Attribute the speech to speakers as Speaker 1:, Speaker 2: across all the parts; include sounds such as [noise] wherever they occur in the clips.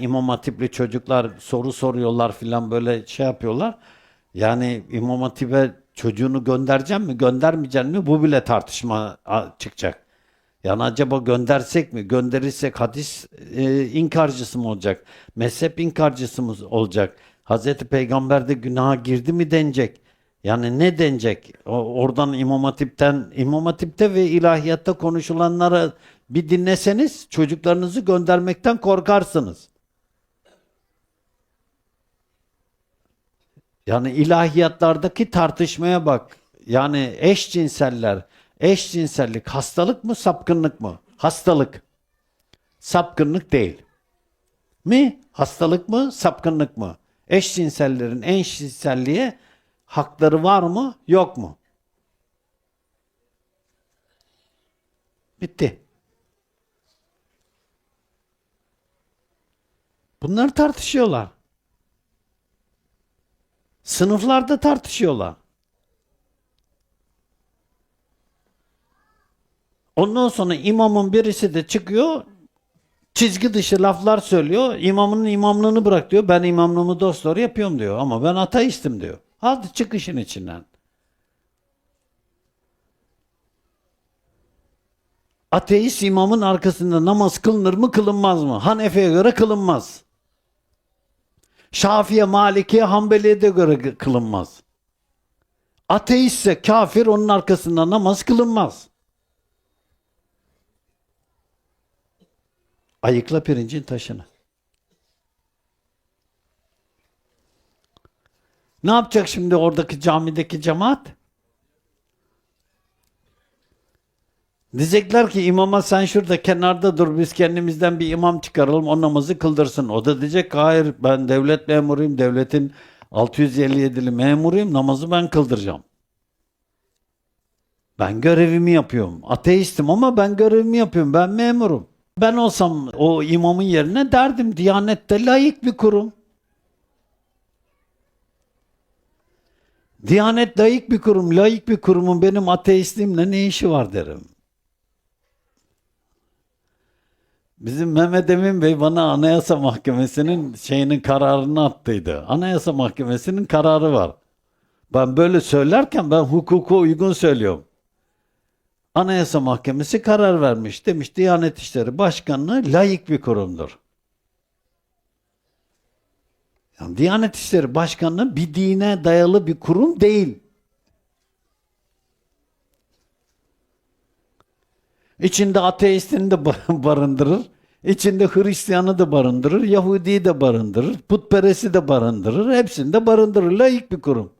Speaker 1: İmam Hatipli çocuklar soru soruyorlar filan böyle şey yapıyorlar. Yani İmam Hatip'e çocuğunu göndereceğim mi göndermeyeceğim mi bu bile tartışma çıkacak. Yani acaba göndersek mi? Gönderirsek hadis e, inkarcısı mı olacak? Mezhep inkarcısı mı olacak? Hazreti Peygamber de günaha girdi mi denecek? Yani ne denecek? O- oradan İmam Hatip'ten, İmam Hatip'te ve ilahiyatta konuşulanları bir dinleseniz çocuklarınızı göndermekten korkarsınız. Yani ilahiyatlardaki tartışmaya bak. Yani eşcinseller, eşcinsellik hastalık mı, sapkınlık mı? Hastalık. Sapkınlık değil. Mi? Hastalık mı, sapkınlık mı? Eşcinsellerin eşcinselliğe hakları var mı, yok mu? Bitti. Bunları tartışıyorlar. Sınıflarda tartışıyorlar. Ondan sonra imamın birisi de çıkıyor, çizgi dışı laflar söylüyor. İmamın imamlığını bırak diyor. Ben imamlığımı dosdoğru yapıyorum diyor. Ama ben ateistim diyor. Hadi çık işin içinden. Ateist imamın arkasında namaz kılınır mı kılınmaz mı? Hanefi'ye göre kılınmaz. Şafi'ye, Malik'e, Hanbeli'ye de göre kılınmaz. Ateistse kafir onun arkasında namaz kılınmaz. Ayıkla pirincin taşını. Ne yapacak şimdi oradaki camideki cemaat? Diyecekler ki imama sen şurada kenarda dur biz kendimizden bir imam çıkaralım o namazı kıldırsın. O da diyecek hayır ben devlet memuruyum devletin 657'li memuruyum namazı ben kıldıracağım. Ben görevimi yapıyorum. Ateistim ama ben görevimi yapıyorum. Ben memurum. Ben olsam o imamın yerine derdim Diyanet'te layık bir kurum. Diyanet layık bir kurum. Layık bir kurumun benim ateistliğimle ne işi var derim. Bizim Mehmet Emin Bey bana Anayasa Mahkemesi'nin şeyinin kararını attıydı. Anayasa Mahkemesi'nin kararı var. Ben böyle söylerken ben hukuka uygun söylüyorum. Anayasa Mahkemesi karar vermiş. Demiş Diyanet İşleri Başkanlığı layık bir kurumdur. Yani Diyanet İşleri Başkanlığı bir dine dayalı bir kurum değil. İçinde ateistini de ba- [laughs] barındırır. İçinde Hristiyanı da barındırır. Yahudi'yi de barındırır. Putperest'i de barındırır. Hepsini de barındırır. Layık bir kurum.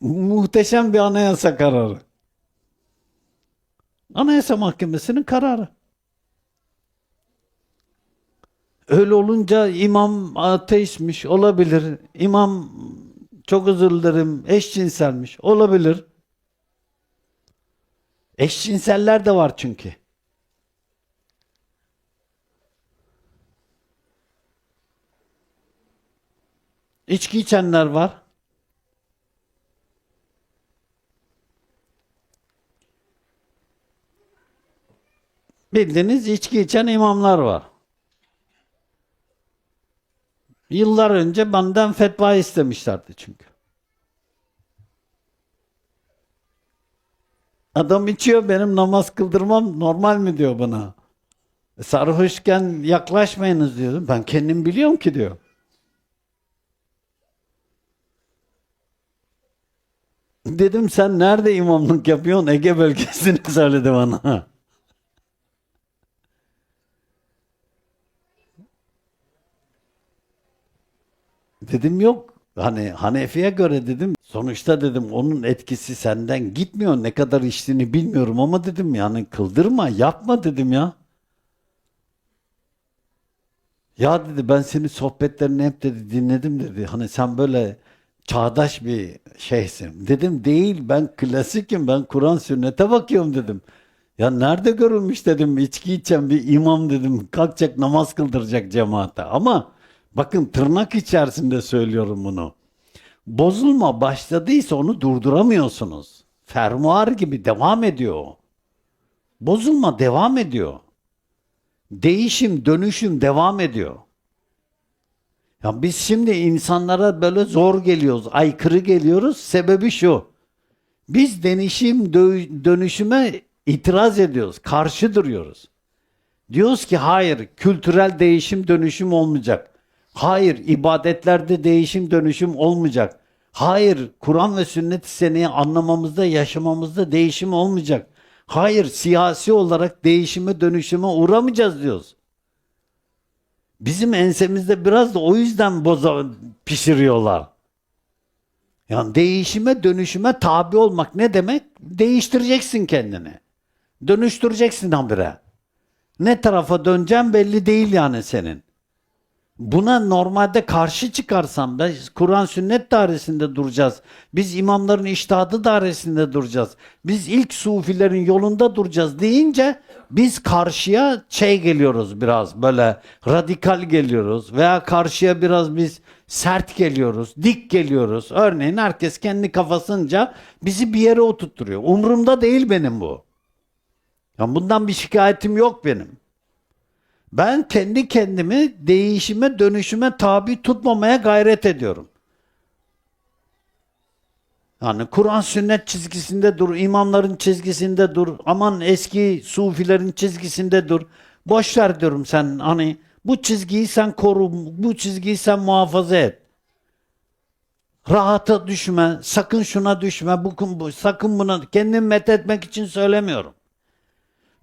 Speaker 1: Muhteşem bir anayasa kararı. Anayasa Mahkemesi'nin kararı. Öyle olunca imam ateistmiş olabilir. İmam çok özür dilerim eşcinselmiş olabilir. Eşcinseller de var çünkü. İçki içenler var. Bildiğiniz içki içen imamlar var. Yıllar önce benden fetva istemişlerdi çünkü. Adam içiyor benim namaz kıldırmam normal mi diyor bana. E, Sarhoşken yaklaşmayınız diyorum. Ben kendim biliyorum ki diyor. Dedim sen nerede imamlık yapıyorsun? Ege bölgesini [laughs] söyledi bana. Dedim yok. Hani Hanefi'ye göre dedim. Sonuçta dedim onun etkisi senden gitmiyor. Ne kadar içtiğini bilmiyorum ama dedim yani kıldırma, yapma dedim ya. Ya dedi ben senin sohbetlerini hep dedi dinledim dedi. Hani sen böyle çağdaş bir şeysin. Dedim değil ben klasikim ben Kur'an sünnete bakıyorum dedim. Ya nerede görülmüş dedim içki içen bir imam dedim kalkacak namaz kıldıracak cemaate. Ama bakın tırnak içerisinde söylüyorum bunu. Bozulma başladıysa onu durduramıyorsunuz. Fermuar gibi devam ediyor. Bozulma devam ediyor. Değişim, dönüşüm devam ediyor. Ya biz şimdi insanlara böyle zor geliyoruz, aykırı geliyoruz. Sebebi şu. Biz denişim, dö- dönüşüme itiraz ediyoruz, karşı duruyoruz. Diyoruz ki hayır, kültürel değişim, dönüşüm olmayacak. Hayır, ibadetlerde değişim, dönüşüm olmayacak. Hayır, Kur'an ve sünnet-i seneyi anlamamızda, yaşamamızda değişim olmayacak. Hayır, siyasi olarak değişime, dönüşüme uğramayacağız diyoruz. Bizim ensemizde biraz da o yüzden boza pişiriyorlar. Yani değişime, dönüşüme tabi olmak ne demek? Değiştireceksin kendini. Dönüştüreceksin habire. Ne tarafa döneceğim belli değil yani senin. Buna normalde karşı çıkarsam da Kur'an sünnet dairesinde duracağız. Biz imamların iştahadı dairesinde duracağız. Biz ilk sufilerin yolunda duracağız deyince biz karşıya şey geliyoruz biraz böyle radikal geliyoruz veya karşıya biraz biz sert geliyoruz, dik geliyoruz. Örneğin herkes kendi kafasınca bizi bir yere oturtturuyor. Umurumda değil benim bu. Ya bundan bir şikayetim yok benim. Ben kendi kendimi değişime, dönüşüme tabi tutmamaya gayret ediyorum. Yani Kur'an sünnet çizgisinde dur, imamların çizgisinde dur, aman eski sufilerin çizgisinde dur. Boş ver diyorum sen hani bu çizgiyi sen koru, bu çizgiyi sen muhafaza et. Rahata düşme, sakın şuna düşme, bu, bu sakın buna kendimi met etmek için söylemiyorum.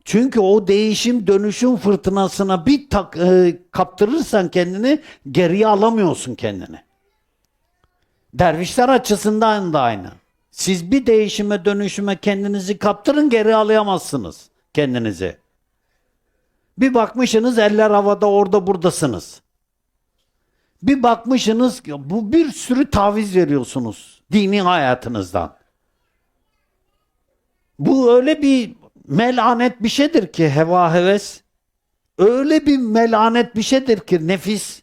Speaker 1: Çünkü o değişim dönüşüm fırtınasına bir tak, e, kaptırırsan kendini geriye alamıyorsun kendini. Dervişler açısından da aynı. Siz bir değişime dönüşüme kendinizi kaptırın geri alayamazsınız kendinizi. Bir bakmışsınız eller havada orada buradasınız. Bir bakmışsınız bu bir sürü taviz veriyorsunuz dini hayatınızdan. Bu öyle bir melanet bir şeydir ki heva heves. Öyle bir melanet bir şeydir ki nefis.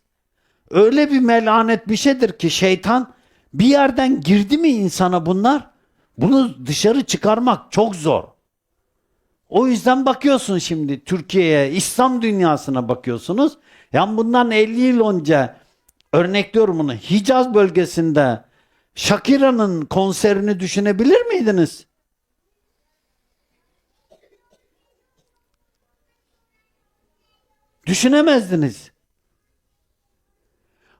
Speaker 1: Öyle bir melanet bir şeydir ki şeytan bir yerden girdi mi insana bunlar? Bunu dışarı çıkarmak çok zor. O yüzden bakıyorsun şimdi Türkiye'ye, İslam dünyasına bakıyorsunuz. Yani bundan 50 yıl önce örnekliyorum bunu. Hicaz bölgesinde Shakira'nın konserini düşünebilir miydiniz? Düşünemezdiniz.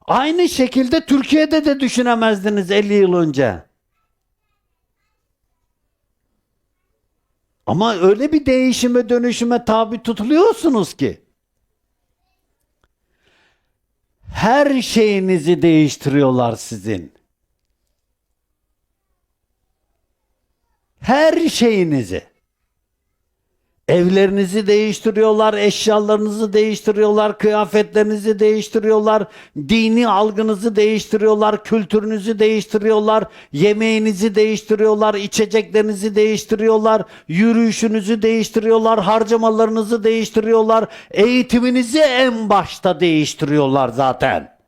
Speaker 1: Aynı şekilde Türkiye'de de düşünemezdiniz 50 yıl önce. Ama öyle bir değişime dönüşüme tabi tutuluyorsunuz ki. Her şeyinizi değiştiriyorlar sizin. Her şeyinizi. Evlerinizi değiştiriyorlar, eşyalarınızı değiştiriyorlar, kıyafetlerinizi değiştiriyorlar, dini algınızı değiştiriyorlar, kültürünüzü değiştiriyorlar, yemeğinizi değiştiriyorlar, içeceklerinizi değiştiriyorlar, yürüyüşünüzü değiştiriyorlar, harcamalarınızı değiştiriyorlar, eğitiminizi en başta değiştiriyorlar zaten.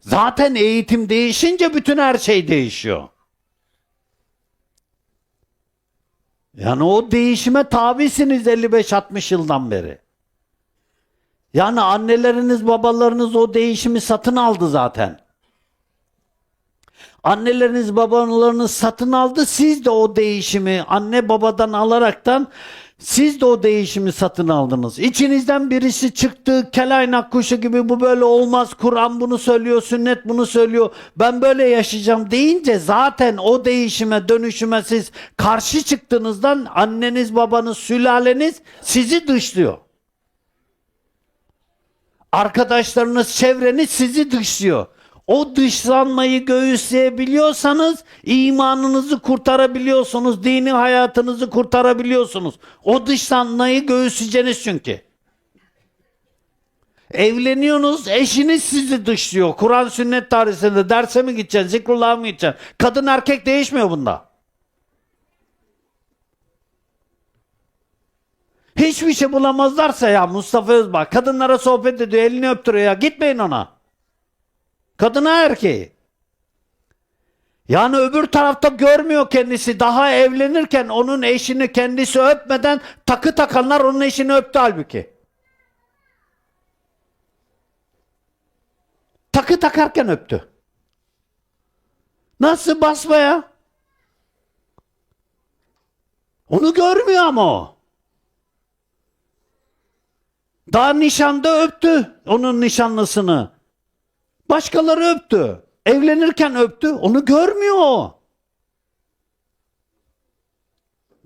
Speaker 1: Zaten eğitim değişince bütün her şey değişiyor. Yani o değişime tabisiniz 55-60 yıldan beri. Yani anneleriniz babalarınız o değişimi satın aldı zaten. Anneleriniz babalarınız satın aldı siz de o değişimi anne babadan alaraktan siz de o değişimi satın aldınız. İçinizden birisi çıktı kelaynak kuşu gibi bu böyle olmaz. Kur'an bunu söylüyor, sünnet bunu söylüyor. Ben böyle yaşayacağım deyince zaten o değişime, dönüşüme siz karşı çıktığınızdan anneniz, babanız, sülaleniz sizi dışlıyor. Arkadaşlarınız, çevreniz sizi dışlıyor. O dışlanmayı göğüsleyebiliyorsanız imanınızı kurtarabiliyorsunuz, dini hayatınızı kurtarabiliyorsunuz. O dışlanmayı göğüsleyeceksiniz çünkü. Evleniyorsunuz, eşiniz sizi dışlıyor. Kur'an sünnet tarihinde derse mi gideceksin, zikrullah'a mı gideceksin? Kadın erkek değişmiyor bunda. Hiçbir şey bulamazlarsa ya Mustafa Özbağ kadınlara sohbet ediyor, elini öptürüyor ya gitmeyin ona. Kadına erkeği. Yani öbür tarafta görmüyor kendisi. Daha evlenirken onun eşini kendisi öpmeden takı takanlar onun eşini öptü halbuki. Takı takarken öptü. Nasıl basmaya? Onu görmüyor ama o. Daha nişanda öptü onun nişanlısını. Başkaları öptü. Evlenirken öptü. Onu görmüyor o.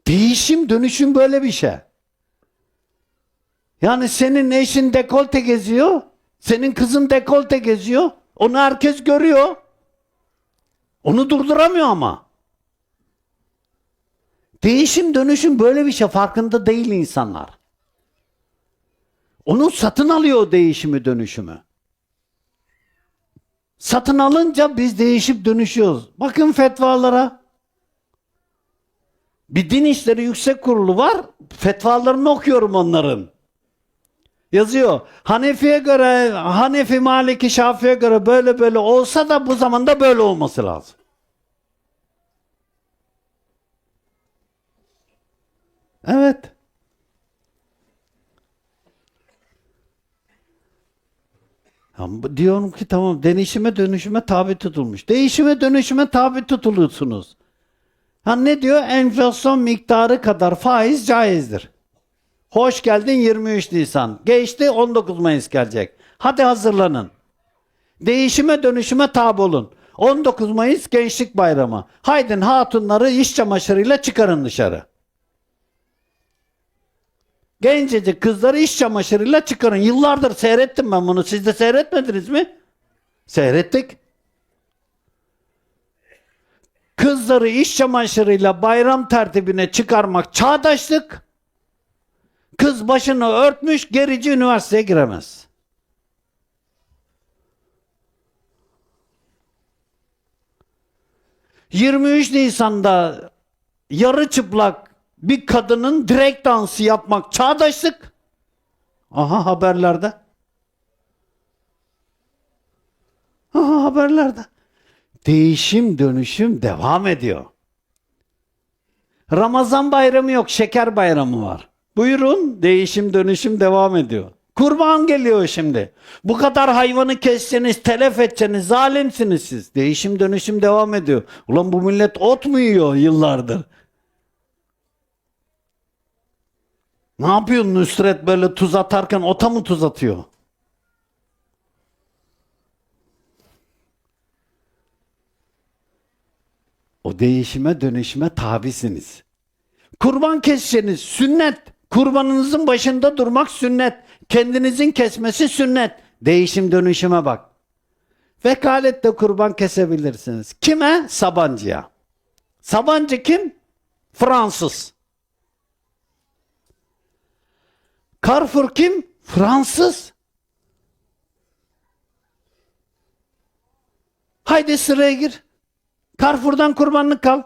Speaker 1: Değişim, dönüşüm böyle bir şey. Yani senin eşin dekolte geziyor. Senin kızın dekolte geziyor. Onu herkes görüyor. Onu durduramıyor ama. Değişim, dönüşüm böyle bir şey. Farkında değil insanlar. Onu satın alıyor değişimi, dönüşümü. Satın alınca biz değişip dönüşüyoruz. Bakın fetvalara. Bir din işleri yüksek kurulu var. Fetvalarını okuyorum onların. Yazıyor. Hanefi'ye göre, Hanefi, Maliki, Şafi'ye göre böyle böyle olsa da bu zamanda böyle olması lazım. Evet. Ama diyorum ki tamam değişime dönüşüme tabi tutulmuş. Değişime dönüşüme tabi tutulursunuz. Ha ne diyor? Enflasyon miktarı kadar faiz caizdir. Hoş geldin 23 Nisan. Geçti 19 Mayıs gelecek. Hadi hazırlanın. Değişime dönüşüme tabi olun. 19 Mayıs Gençlik Bayramı. Haydin hatunları iş çamaşırıyla çıkarın dışarı. Gencecik kızları iş çamaşırıyla çıkarın. Yıllardır seyrettim ben bunu. Siz de seyretmediniz mi? Seyrettik. Kızları iş çamaşırıyla bayram tertibine çıkarmak çağdaşlık. Kız başını örtmüş gerici üniversiteye giremez. ...23 Nisan'da yarı çıplak bir kadının direkt dansı yapmak çağdaşlık. Aha haberlerde. Aha haberlerde. Değişim dönüşüm devam ediyor. Ramazan bayramı yok, şeker bayramı var. Buyurun, değişim dönüşüm devam ediyor. Kurban geliyor şimdi. Bu kadar hayvanı kesseniz, telef etseniz zalimsiniz siz. Değişim dönüşüm devam ediyor. Ulan bu millet ot mu yiyor yıllardır? Ne yapıyor Nusret böyle tuz atarken ota mı tuz atıyor? O değişime dönüşüme tabisiniz. Kurban keseceğiniz sünnet. Kurbanınızın başında durmak sünnet. Kendinizin kesmesi sünnet. Değişim dönüşüme bak. Vekalette kurban kesebilirsiniz. Kime? Sabancıya. Sabancı kim? Fransız. Carrefour kim? Fransız. Haydi sıraya gir. Carrefour'dan kurbanlık kal.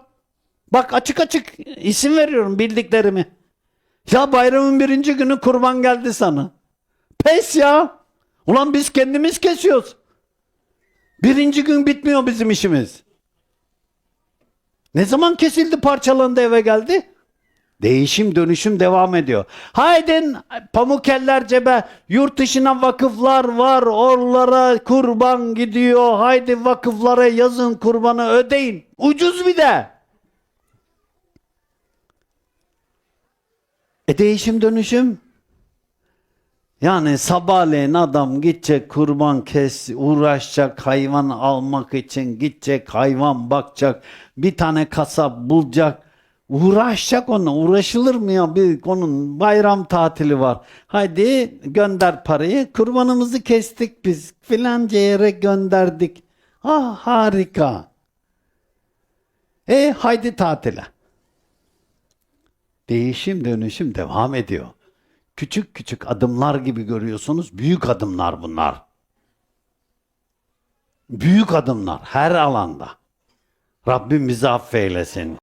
Speaker 1: Bak açık açık isim veriyorum bildiklerimi. Ya bayramın birinci günü kurban geldi sana. Pes ya. Ulan biz kendimiz kesiyoruz. Birinci gün bitmiyor bizim işimiz. Ne zaman kesildi parçalandı eve geldi? Değişim dönüşüm devam ediyor. Haydin pamuk eller cebe yurt dışına vakıflar var oralara kurban gidiyor. Haydi vakıflara yazın kurbanı ödeyin. Ucuz bir de. E değişim dönüşüm. Yani sabahleyin adam gidecek kurban kes, uğraşacak hayvan almak için gidecek hayvan bakacak, bir tane kasap bulacak, uğraşacak onunla. Uğraşılır mı ya? Bir onun bayram tatili var. Haydi gönder parayı. Kurbanımızı kestik biz. Filanca yere gönderdik. Ah harika. E haydi tatile. Değişim dönüşüm devam ediyor. Küçük küçük adımlar gibi görüyorsunuz. Büyük adımlar bunlar. Büyük adımlar her alanda. Rabbim bizi affeylesin.